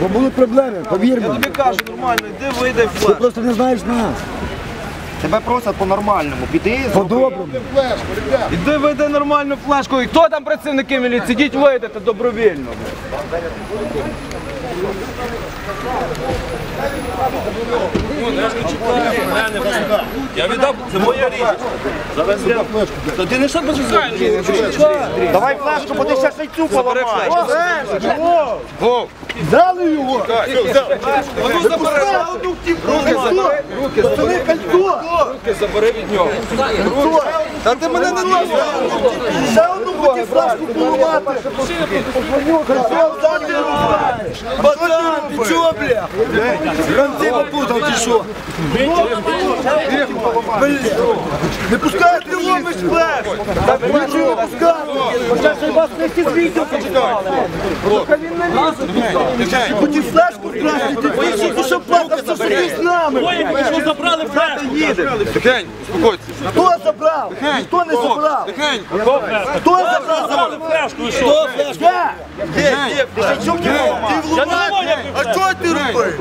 Бо були проблеми, повір Я мені. тобі кажу нормально, йди вийди Ти флеш. просто не знаєш нас. Тебе просять по-нормальному. Піди, По-доброму. Іди вийди нормальну флешку. І хто там працівники міліції? Ідіть вийдете добровільно. Я віддав, це моя річ. Та ти не що почекаєш? Давай флешку, бо ти ще шайцю поламаєш. Дали його! Руки забери. Руки забери. Руки забери. Руки забери від нього. Та ти мене не лазиш. Ще одну хотів флажку поламати! Пацан, ти чого, бля? Гранти попутав, ти що? Не пускають ти ломиш флеш! Так бачу, не пускати! Хоча ще й вас не всі звідти почекали! Хотів флешку вкрасти, ти тільки що плакав, що собі з нами! Що забрали флешку? Тихень, успокойся. Хто забрав? Ніхто не забрав! Тихень. Хто забрав? Забрали флешку і що? Де? Я не знаю, як А чого ти робив?